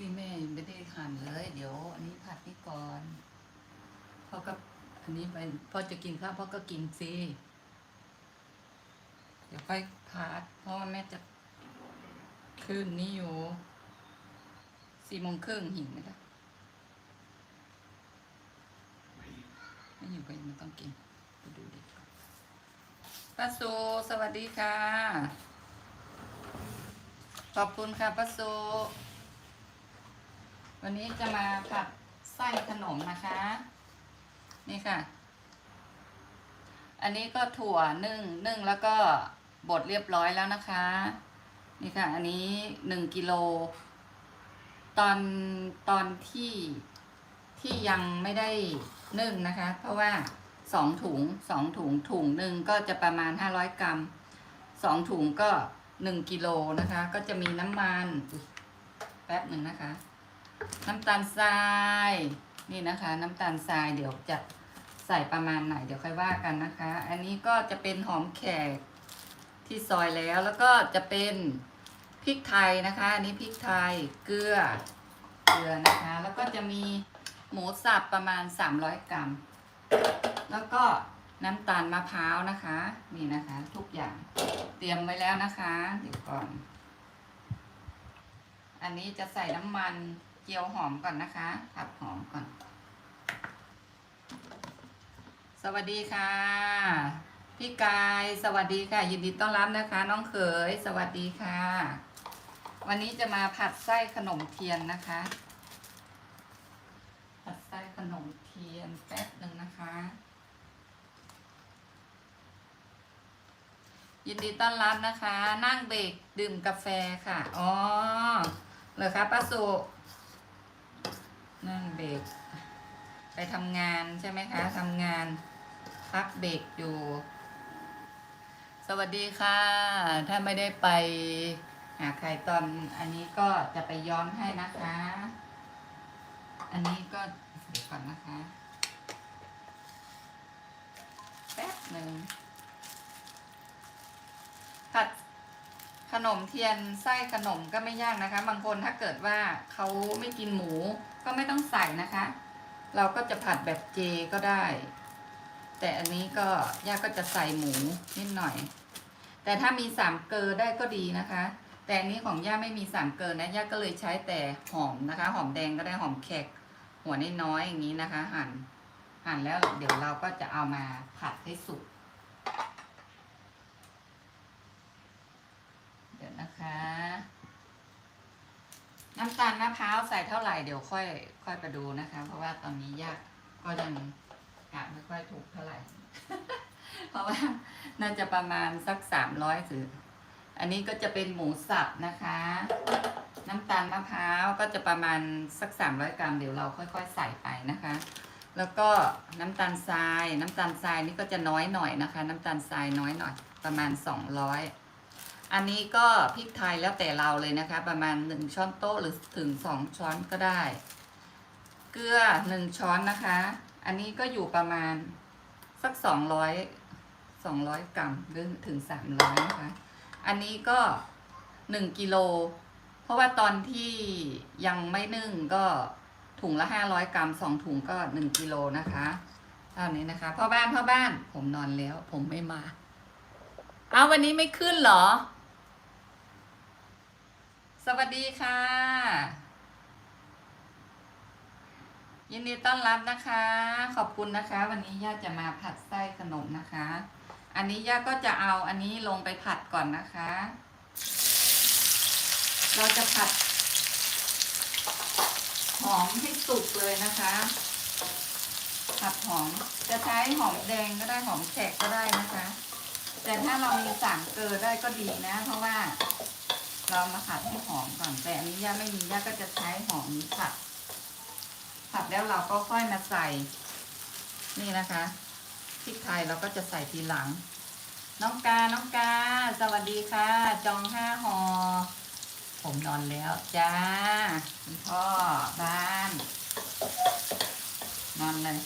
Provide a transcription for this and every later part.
สิแม่ยังไม่ได้หั่นเลย เดี๋ยว อันนี้ผัดนี่ก่อนพ่อก็อันนี้ไปพ่อจะกินข้าวพ่อก็กินสิเดี๋ยวค่อยผัดเพราะว่าแม่จะคืนนี้อยู่สี่โมงครึ่งหิวไหมล่ะไม่หิวก็ยังไม่ต้องกินไปดูดีกว่าป้าสูสวัสดีค่ะ ขอบคุณค่ะป้าสู วันนี้จะมาผัดไส้ขนมนะคะ นี่ค่ะ อันนี้ก็ถั่วนึ่งนึ่งแล้วก็บดเรียบร้อยแล้วนะคะ นี่ค่ะ อันนี้หนึ่งกิโลตอนตอนที่ที่ยังไม่ได้นึ่งนะคะ เพราะว่าสองถุงสองถุงถุงหนึ่งก็จะประมาณห้าร้อยกรัมสองถุงก็หนึ่งกิโลนะคะ ก็จะมีน้ำมันแป๊บหนึ่งนะคะ น้ำตาลทราย นี่นะคะ น้ำตาลทรายเดี๋ยวจะใส่ประมาณไหนเดี๋ยวค่อยว่ากันนะคะ อันนี้ก็จะเป็นหอมแขกที่ซอยแล้วแล้วก็จะเป็นพริกไทยนะคะ อันนี้พริกไทยเกลือเกลือนะคะ แล้วก็จะมีหมูสับประมาณ 300 กรัม แล้วก็น้ำตาลมะพร้าวนะคะ นี่นะคะ ทุกอย่างเตรียมไว้แล้วนะคะ เดี๋ยวก่อน อันนี้จะใส่น้ำมัน จียวหอมก่อนนะคะ ผัดหอมก่อน สวัสดีค่ะ พี่กายสวัสดีค่ะ ยินดีต้อนรับนะคะ น้องเขยสวัสดีค่ะ วันนี้จะมาผัดไส้ขนมเทียนนะคะ ผัดไส้ขนมเทียนแป๊บหนึ่งนะคะ ยินดีต้อนรับนะคะ นั่งเบรกดื่มกาแฟค่ะอ๋อเหรอคะป้าสุ นั่งเบรกไปทำงานใช่ไหมคะทำงานพักเบรกอยู่ สวัสดีค่ะ ถ้าไม่ได้ไปหาใครตอนอันนี้ก็จะไปย้อนให้นะคะ อันนี้ก็เดี๋ยวก่อนนะคะ แป๊บหนึ่งผัดขนมเทียนไส้ขนมก็ไม่ยากนะคะ บางคนถ้าเกิดว่าเขาไม่กินหมู ก็ไม่ต้องใส่นะคะ เราก็จะผัดแบบเจก็ได้ แต่อันนี้ก็ย่าก็จะใส่หมูนิดหน่อย แต่ถ้ามีสามเกลือได้ก็ดีนะคะ แต่อันนี้ของย่าไม่มีสามเกลือนะย่าก็เลยใช้แต่หอมนะคะ หอมแดงก็ได้หอมแขกหัวน้อยๆอย่างนี้นะคะ หั่นหั่นแล้วเดี๋ยวเราก็จะเอามาผัดให้สุกเดี๋ยวนะคะ น้ำตาลมะพร้าวใส่เท่าไหร่เดี๋ยวค่อย ค่อยไปดูนะคะ เพราะว่าตอนนี้ยากก็ยังกะไม่ค่อยถูกเท่าไหร่ เพราะว่าน่าจะประมาณสักสามร้อยถืออันนี้ก็จะเป็นหมูสับนะคะ น้ำตาลมะพร้าวก็จะประมาณสักสามร้อยกรัมเดี๋ยวเราค่อย ๆ ใส่ไปนะคะ แล้วก็น้ำตาลทราย น้ำตาลทรายนี่ก็จะน้อยหน่อยนะคะ น้ำตาลทรายน้อยหน่อย ประมาณสองร้อย อันนี้ก็พริกไทยแล้วแต่เราเลยนะคะ ประมาณหนึ่งช้อนโต๊ะหรือถึงสองช้อนก็ได้ เกลือหนึ่งช้อนนะคะ อันนี้ก็อยู่ประมาณสักสองร้อยสองร้อยกรัมหรือถึงสามร้อยนะคะ อันนี้ก็หนึ่งกิโลเพราะว่าตอนที่ยังไม่นึ่งก็ถุงละห้าร้อยกรัมสองถุงก็หนึ่งกิโลนะคะเท่านี้นะคะพ่อบ้านพ่อบ้านผมนอนแล้ว ผมไม่มา เอาวันนี้ไม่ขึ้นเหรอ สวัสดีค่ะ ยินดีต้อนรับนะคะ ขอบคุณนะคะ วันนี้ย่าจะมาผัดไส้ขนมนะคะ อันนี้ย่าก็จะเอาอันนี้ลงไปผัดก่อนนะคะ เราจะผัดหอมให้สุกเลยนะคะ ผัดหอมจะใช้หอมแดงก็ได้หอมแขกก็ได้นะคะ แต่ถ้าเรามีสามเกลือได้ก็ดีนะ เพราะว่า เรามาผัดให้หอมก่อนแต่อันนี้ย่าไม่มีย่าก็จะใช้หอมนี้ผัดผัดแล้วเราก็ค่อยมาใส่ นี่นะคะพริกไทยเราก็จะใส่ทีหลัง น้องกา น้องกา สวัสดีค่ะ จองห้าหอผมนอนแล้วจ้าคุณพ่อบ้านนอนเลย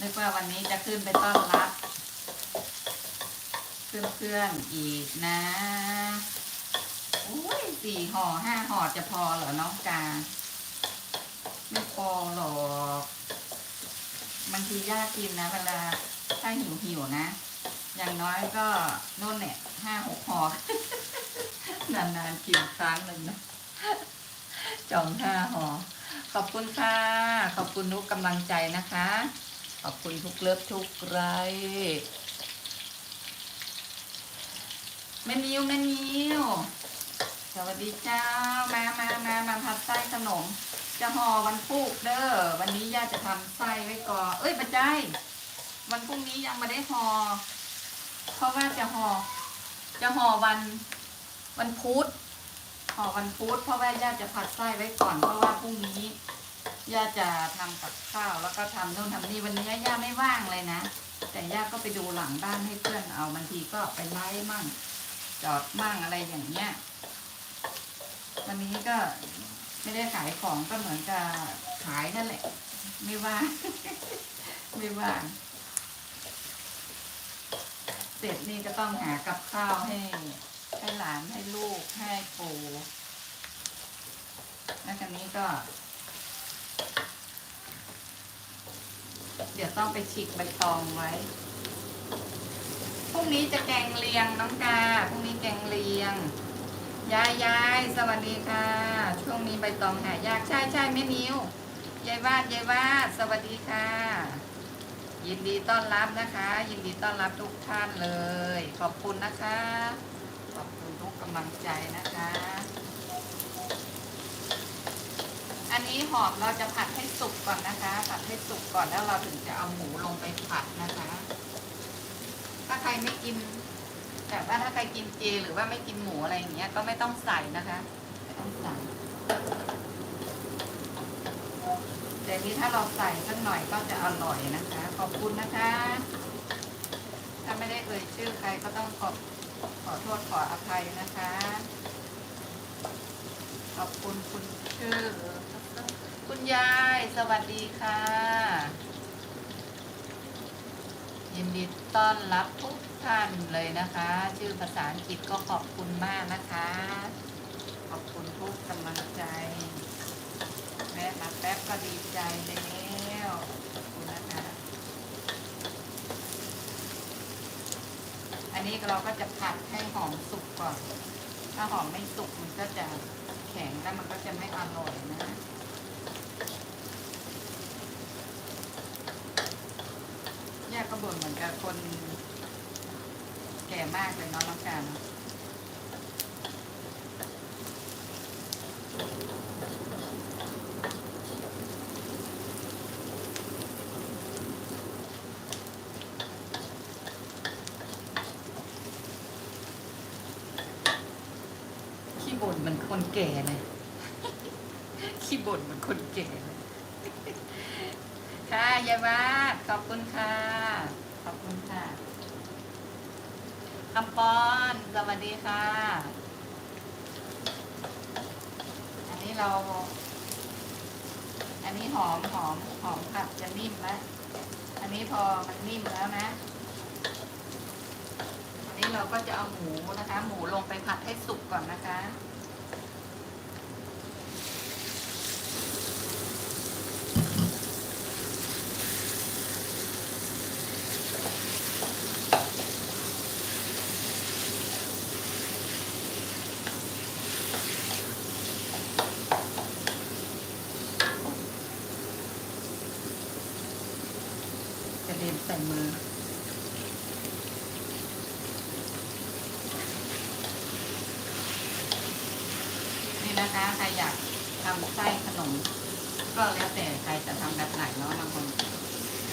นึกว่าวันนี้จะขึ้นไปต้อนรับเพื่อนๆอีกนะ อุ้ยสี่ห่อห้าห่อจะพอเหรอน้องกา ไม่พอหรอกบางทียากกินนะ เวลาถ้าหิวหิวนะ อย่างน้อยก็นู่นเนี่ยห้าหกห่อนานๆกินครั้งหนึ่งนะจองห้าห่อขอบคุณค่ะ ขอบคุณทุกกำลังใจนะคะ ขอบคุณทุกเลิฟทุกไลค์แม่นิวแม่นิว สวัสดีเจ้ามามามามาผัดไส้ขนม จะห่อวันพุกเด้อวันนี้ย่าจะทำไส้ไว้ก่อน เอ้ยปัจจัยวันพรุ่งนี้ยังไม่ได้ห่อเพราะว่าจะห่อจะห่อวันวันพุธห่อวันพุธเพราะว่าย่าจะผัดไส้ไว้ก่อนเพราะว่าพรุ่งนี้ย่าจะทำกับข้าวแล้วก็ทำโน่นทำนี่วันนี้ย่าไม่ว่างเลยนะ แต่ย่าก็ไปดูหลังบ้านให้เพื่อนเอาบางทีก็ไปไล่มั่งจอดมั่งอะไรอย่างเงี้ย วันนี้ก็ไม่ได้ขายของก็เหมือนกับขายนั่นแหละ ไม่ว่า ไม่ว่า เสร็จนี่ก็ต้องหากับข้าวให้ให้หลานให้ลูกให้ปู่แล้วกันนี้ก็ เดี๋ยวต้องไปฉีกใบตองไว้พรุ่งนี้จะแกงเลียงน้องกาพรุ่งนี้แกงเลียง ยายยายสวัสดีค่ะ ช่วงนี้ใบตองหายากใช่ใช่แม่นิวยายวาดยายวาดสวัสดีค่ะ ยินดีต้อนรับนะคะ ยินดีต้อนรับทุกท่านเลย ขอบคุณนะคะ ขอบคุณทุกกำลังใจนะคะ อันนี้หอมเราจะผัดให้สุกก่อนนะคะ ผัดให้สุกก่อนแล้วเราถึงจะเอาหมูลงไปผัดนะคะ ถ้าใครไม่กิน แต่ว่าถ้าใครกินเจหรือว่าไม่กินหมูอะไรอย่างเงี้ยก็ไม่ต้องใส่นะคะไม่ต้องใส่แต่นี้ถ้าเราใส่สักหน่อยก็จะอร่อยนะคะ ขอบคุณนะคะ ถ้าไม่ได้เอ่ยชื่อใครก็ต้องขอบขอโทษขออภัยนะคะ ขอบคุณคุณชื่อ คุณยายสวัสดีค่ะ ยินดีต้อนรับทุกท่านเลยนะคะ ชื่อภาษาอังกฤษก็ขอบคุณมากนะคะ ขอบคุณทุกกำลังใจแม่มาแป๊บก็ดีใจแล้วขอบคุณนะคะ อันนี้เราก็จะผัดให้หอมสุกก่อน ถ้าหอมไม่สุกมันก็จะแข็งแล้วมันก็จะไม่อร่อยนะ เนี่ยก็ บ่นเหมือนกับคนแก่มากเลยเนาะน้องการเนอะขี้บ่นเหมือนคนแก่เลยขี้บ่นเหมือนคนแก่เลย ค่ะยายวาดขอบคุณค่ะ ขอบคุณค่ะคำปอนสวัสดีค่ะ อันนี้เรา อันนี้หอมหอมหอมผัดจะนิ่มแล้วอันนี้พอมันนิ่มแล้วนะอันนี้เราก็จะเอาหมูนะคะ หมูลงไปผัดให้สุกก่อนนะคะ ระเด็นใส่มือนี่นะคะใครอยากทำไส้ขนม ก็แล้วแต่ใครจะทำแบบไหนเนาะบางคน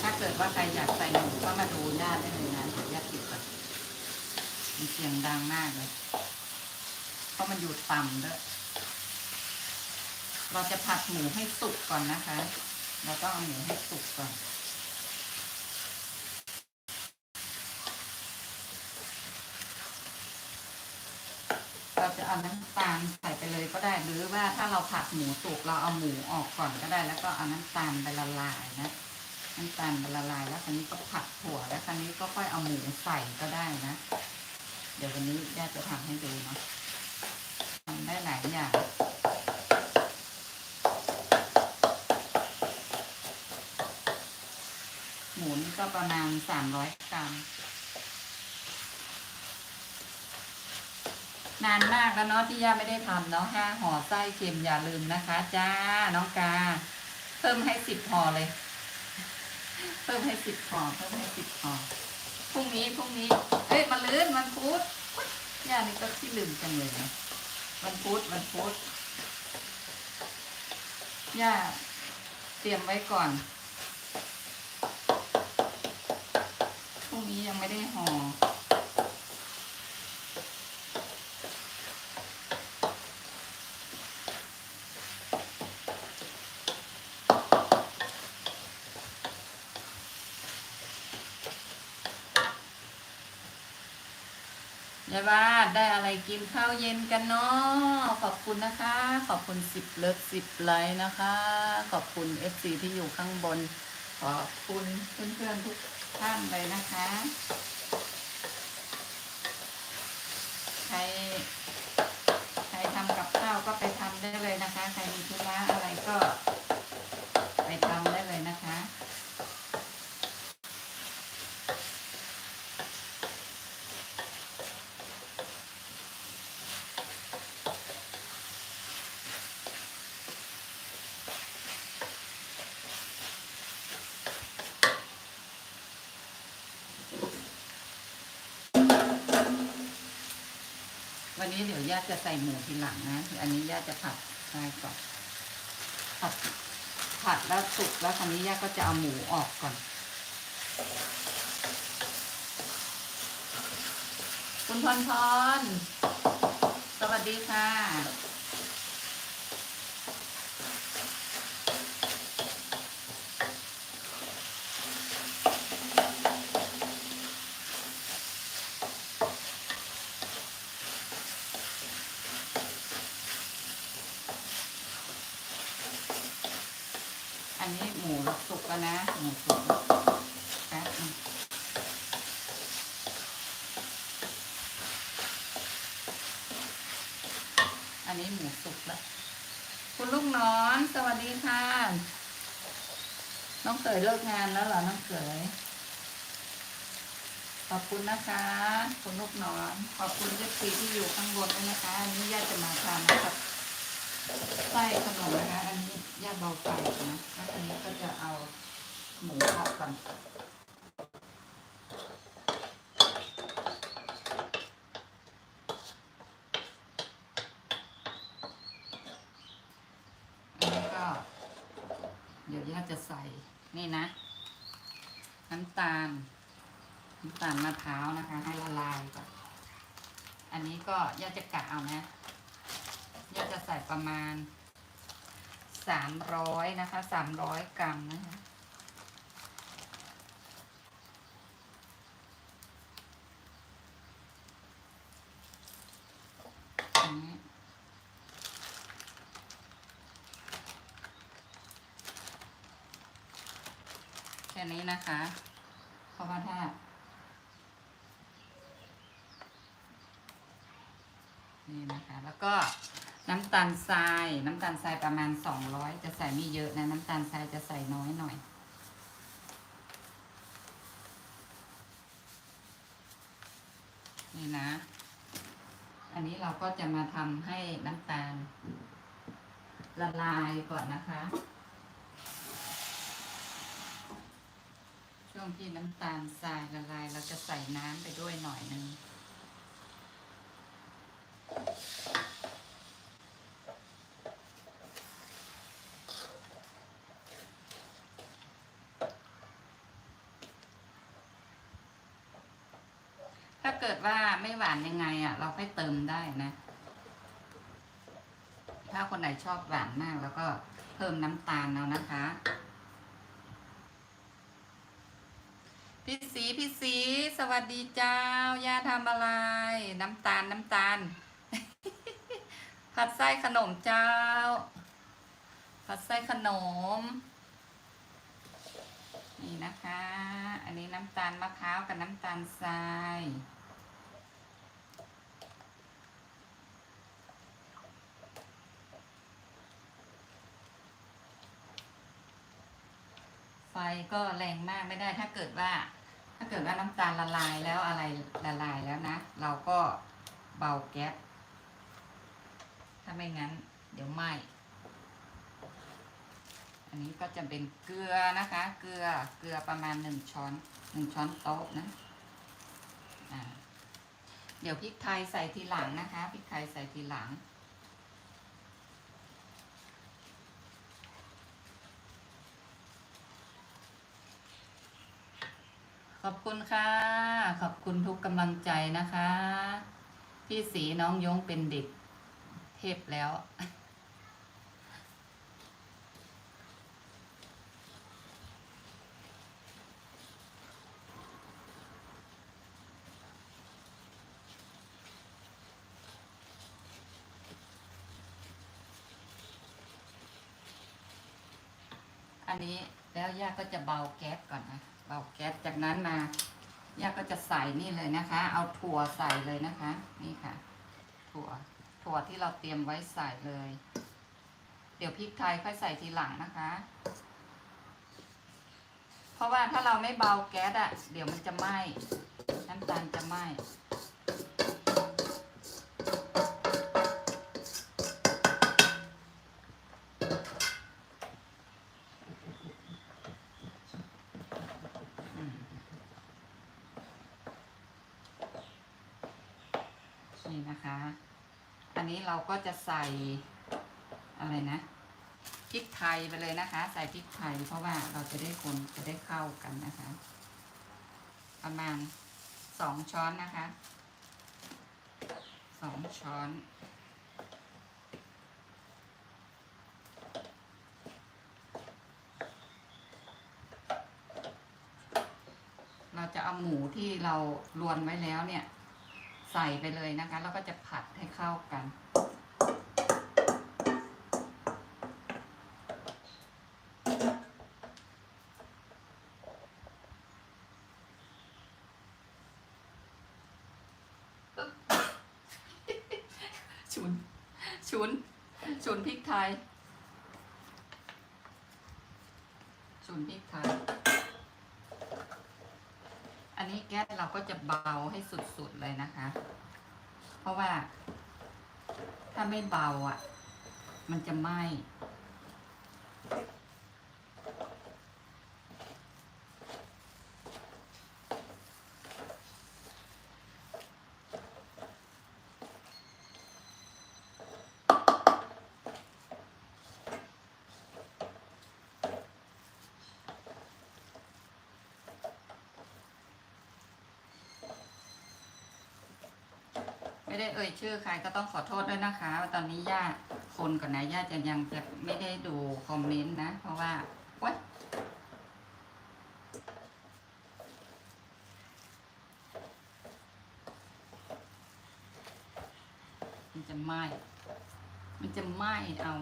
ถ้าเกิดว่าใครอยากใส่หมูก็มาดูหน้าได้เลยนะเดี๋ยวแยกติดก่อนมันเสียงดังมากเลยเพราะมันอยู่ต่ำด้วยเราจะผัดหมูให้สุกก่อนนะคะ เราต้องเอาหมูให้สุกก่อน เราจะเอา น้ำตาลใส่ไปเลยก็ได้หรือว่าถ้าเราผัดหมูสุกเราเอาหมูออกก่อนก็ได้ แล้วก็เอาน้ำตาลไปละลายนะน้ำตาลไปละลาย แล้วคราวนี้ก็ผัดถั่วแล้วคราวนี้ก็ค่อยเอาหมูใส่ก็ได้นะ เดี๋ยววันนี้ย่าจะทำให้ดูเนาะทำได้หลายอย่างหมูนี่ก็ประมาณสามร้อยกรัม นานมากแล้วเนาะที่ย่าไม่ได้ทำเนาะห้าห่อไส้เค็มอย่าลืมนะคะ จ้าน้องกา เพิ่มให้สิบห่อเลย เพิ่มให้สิบห่อเพิ่มให้สิบห่อพรุ่งนี้พรุ่งนี้เอ้ยมันลื่นมันพุธย่านี่ก็ที่ลืมจังเลยนะวันพุธวันพุธย่าเตรียมไว้ก่อนพรุ่งนี้ยังไม่ได้ห่อ ยายบ้าดได้อะไรกินข้าวเย็นกันเนาะขอบคุณนะคะ ขอบคุณสิบเลิฟสิบไลค์นะคะ ขอบคุณเอฟซีที่อยู่ข้างบน ขอบคุณเพื่อนๆทุกท่านเลยนะคะ ใคร ใครทำกับข้าวก็ไปทำได้เลยนะคะ ใครมีธุระอะไรก็ ไปทำได้เลยนะคะ วั นนี้เดี๋ยวญาติจะใส่หมูทีหลังนะ อันนี้ญาติจะผัดใช่ก่อน ผัด ผัดแล้วสุกแล้วคราวนี้ญาติก็จะเอาหมูออกก่อน คุณพรพร สวัสดีค่ะ นนี้หมูสุกแล้วนะ หมูสุกแล้วแป๊บนึงอันนี้หมูสุกแล้ว คุณลูกน้อน สวัสดีค่ะ น้องเขยเลิกงานแล้วเหรอ น้องเขยขอบคุณนะคะ คุณลูกนอน ขอบคุณเอฟซีที่อยู่ข้างบนด้วยนะคะ อันนี้ญาติจะมาทานนะครับไส้ขนมนะคะอันนี้ ย่าเบาไฟนะแล้วอันนี้ก็จะเอาหมูออกก่อนอันนี้ก็เดี๋ยวย่าจะใส่นี่นะ น้ำตาล น้ำตาลมะพร้าวนะคะ ให้ละลายก่อน อันนี้ก็ย่าจะกะเอานะย่าจะใส่ประมาณ สามร้อยนะคะสามร้อยกรัมนะคะแค่นี้นะคะ เพราะว่าถ้านี่นะคะ แล้วก็ น้ำตาลทราย น้ำตาลทรายประมาณสองร้อยจะใส่ไม่เยอะนะ น้ำตาลทรายจะใส่น้อยหน่อย นี่นะ อันนี้เราก็จะมาทำให้น้ำตาล ละลายก่อนนะคะ ช่วงที่น้ำตาลทรายละลายเราจะใส่น้ำไปด้วยหน่อยนึง เกิดว่าไม่หวานยังไงอะ เราค่อยเติมได้นะ ถ้าคนไหนชอบหวานมาก แล้วก็เพิ่มน้ำตาลเอานะคะพี่สีพี่สีสวัสดีเจ้าย่าทำอะไร น้ำตาลน้ำตาล ผัดไส้ขนมเจ้า ผัดไส้ขนม นี่นะคะ อันนี้น้ำตาลมะพร้าวกับน้ำตาลทราย ก็แรงมากไม่ได้ถ้าเกิดว่า ถ้าเกิดว่าน้ำตาลละลายแล้วอะไรละลายแล้วนะ เราก็เบาแก๊สถ้าไม่งั้น เดี๋ยวไหมอันนี้ก็จะเป็นเกลือนะคะ เกลือเกลือประมาณหนึ่งช้อนหนึ่งช้อนโต๊ะนะอ่าเดี๋ยวพริกไทยใส่ทีหลังนะคะพริกไทยใส่ทีหลัง ขอบคุณค่ะ ขอบคุณทุกกำลังใจนะคะ พี่สีน้องยงเป็นเด็ก เทพแล้ว อันนี้แล้วย่าก็จะเบาแก๊สก่อนนะ เบาแก๊สจากนั้นมาย่าก็จะใส่นี่เลยนะคะ เอาถั่วใส่เลยนะคะ นี่ค่ะ ถั่ว ถั่วที่เราเตรียมไว้ใส่เลย เดี๋ยวพริกไทยค่อยใส่ทีหลังนะคะ เพราะว่าถ้าเราไม่เบาแก๊สอะเดี๋ยวมันจะไหม้น้ำตาลจะไหม้ ก็จะใส่อะไรนะพริกไทยไปเลยนะคะ ใส่พริกไทยเพราะว่าเราจะได้คนจะได้เข้ากันนะคะ ประมาณสองช้อนนะคะสองช้อนเราจะเอาหมูที่เรารวนไว้แล้วเนี่ย ใส่ไปเลยนะคะ แล้วก็จะผัดให้เข้ากัน นี้แก๊สเราก็จะเบาให้สุดๆเลยนะคะ เพราะว่า ถ้าไม่เบาอะ มันจะไหม้ ไม่ได้เอ่ยชื่อใครก็ต้องขอโทษด้วยนะคะ ตอนนี้ย่าคนก่อนนะย่าจะยังจะไม่ได้ดูคอมเมนต์นะ เพราะว่าว้ยมันจะไหม้มันจะไหม้เอา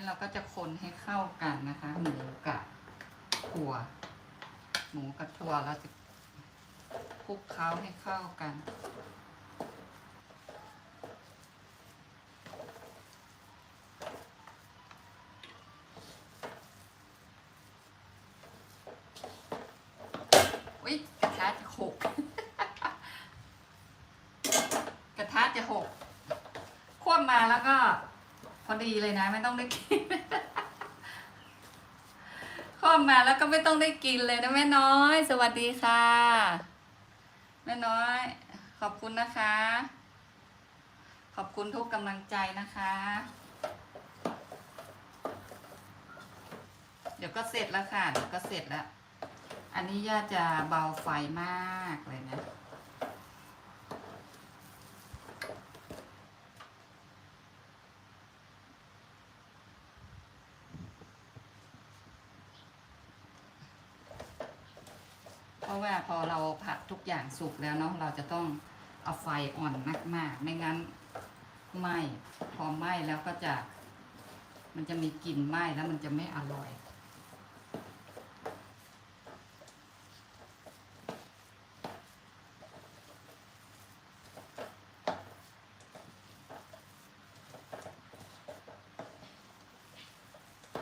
นี้เราก็จะคนให้เข้ากันนะคะ หมูกับถั่ว หมูกับถั่วเราจะคลุกเคล้าให้เข้ากันอุ๊ยกระทะจะหก กระทะจะหกควบมาแล้วก็ อดีเลยนะ ไม่ต้องได้กินควบมาแล้วก็ไม่ต้องได้กินเลยนะแม่น้อย สวัสดีค่ะ แม่น้อย ขอบคุณนะคะ ขอบคุณทุกกำลังใจนะคะ เดี๋ยวก็เสร็จแล้วค่ะเดี๋ยวก็เสร็จแล้ว อันนี้ย่าจะเบาไฟมากเลยนะ เพราะว่าพอเราผัดทุกอย่างสุกแล้วเนาะเราจะต้องเอาไฟอ่อนมากๆ ไม่งั้นไหม้พอไหม้แล้วก็จะ มันจะมีกลิ่นไหม้แล้วมันจะไม่อร่อย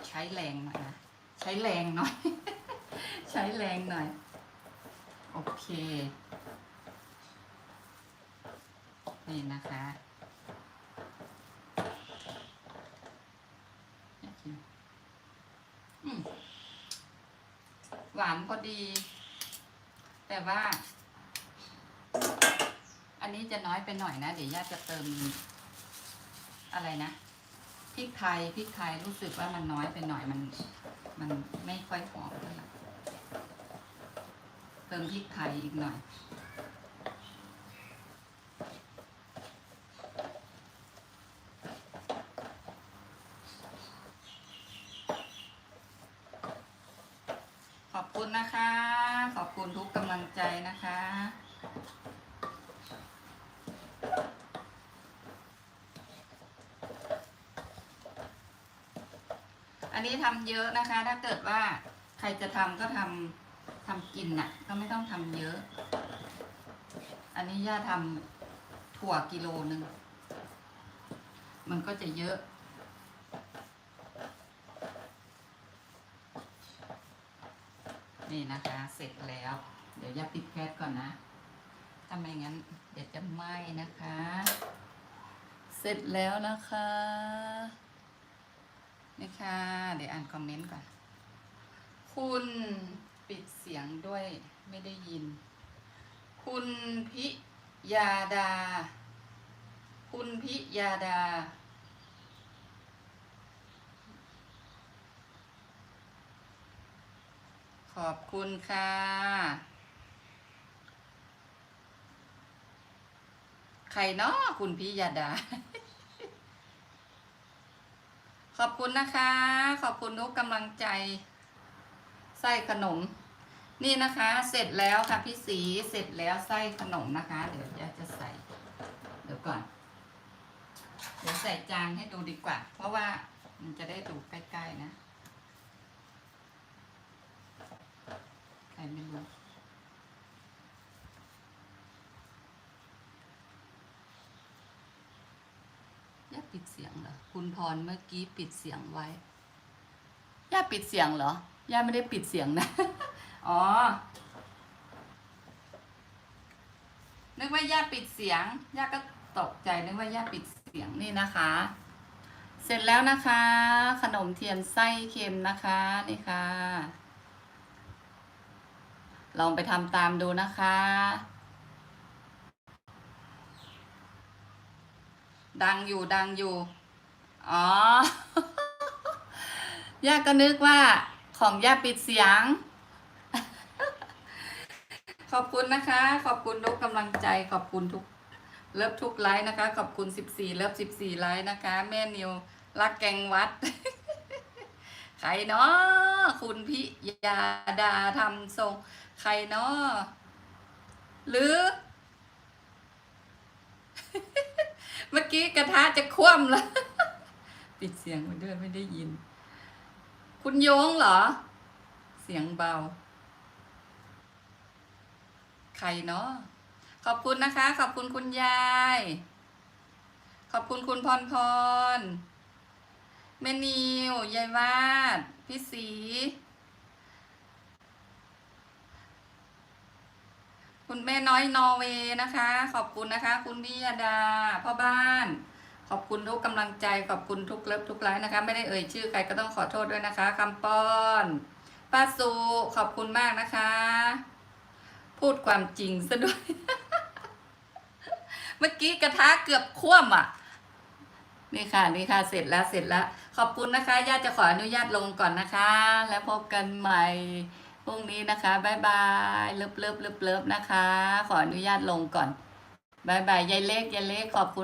ใช้แรงหน่อยนะ ใช้แรงหน่อย ใช้แรงหน่อย โอเค นี่นะคะหวานพอดี แต่ว่า อันนี้จะน้อยไปหน่อยนะ เดี๋ยวย่าจะเติม อะไรนะพริกไทยพริกไทยรู้สึกว่ามันน้อยไปหน่อยมัน มันไม่ค่อยหอมเท่าไหร่ เติมพริกไทยอีกหน่อย ขอบคุณนะคะ ขอบคุณทุกกำลังใจนะคะอันนี้ทำเยอะนะคะ ถ้าเกิดว่าใครจะทำก็ทำ ทำกินน่ะ ก็ไม่ต้องทำเยอะ อันนี้ย่าทำถั่วกิโลหนึ่ง มันก็จะเยอะ นี่นะคะ เสร็จแล้ว เดี๋ยวย่าปิดแก๊สก่อนนะถ้าไมงั้น เดี๋ยวจะไหม้นะคะ เสร็จแล้วนะคะนี่ค่ะ เดี๋ยวอ่านคอมเมนต์ก่อน คุณ ปิดเสียงด้วยไม่ได้ยิน คุณพิยาดา คุณพิยาดา ขอบคุณค่ะ ใครเนาะคุณพิยาดาขอบคุณนะคะ ขอบคุณทุกกำลังใจ ไส้ขนม นี่นะคะ เสร็จแล้วค่ะพี่สีเสร็จแล้วไส้ขนมนะคะ เดี๋ยวจะจะใส่ เดี๋ยวก่อน เดี๋ยวใส่จานให้ดูดีกว่า เพราะว่ามันจะได้ดูใกล้ๆนะใครไม่รู้ย่าปิดเสียงเหรอ คุณพรเมื่อกี้ปิดเสียงไว้ย่าปิดเสียงเหรอ ย่าไม่ได้ปิดเสียงนะ อ๋อ นึกว่าย่าปิดเสียง ย่าก็ตกใจนึกว่าย่าปิดเสียงนี่นะคะ เสร็จแล้วนะคะ ขนมเทียนไส้เค็มนะคะนี่ค่ะ ลองไปทำตามดูนะคะ ดังอยู่ดังอยู่ อ๋อย่าก็นึกว่า ของย่าปิดเสียง ขอบคุณนะคะ ขอบคุณทุกกำลังใจ ขอบคุณทุกเลิฟทุกไลค์นะคะ ขอบคุณ 14เลิฟ14ไลค์นะคะ แม่นิวรักแกงวัด ใครเนาะคุณพิยาดาทำทรง ใครเนาะหรือ เมื่อกี้กระทะจะคว่ำแล้ว ปิดเสียงไว้ด้วยไม่ได้ยิน คุณโยงเหรอ เสียงเบา ใครเนาะขอบคุณนะคะ ขอบคุณคุณยาย ขอบคุณคุณพรพรแม่นิวยายวาด พี่สี คุณแม่น้อยนอร์เวย์นะคะ ขอบคุณนะคะ คุณพิยดาพ่อบ้าน ขอบคุณทุกกำลังใจขอบคุณทุกเลิฟทุกไลน์นะคะ ไม่ได้เอ่ยชื่อใครก็ต้องขอโทษด้วยนะคะคำป้อนป้าสูขอบคุณมากนะคะ พูดความจริงซะด้วย เมื่อกี้กระทะเกือบคว่ำอะนี่ค่ะนี่ค่ะเสร็จแล้วเสร็จแล้ว ขอบคุณนะคะญาติจะขออนุญาตลงก่อนนะคะ แล้วพบกันใหม่พรุ่งนี้นะคะบายบายเลิฟเลิฟเลิฟเลิฟนะคะ ขออนุญาตลงก่อนบายบายยายเล็กยายเล็กขอบคุณ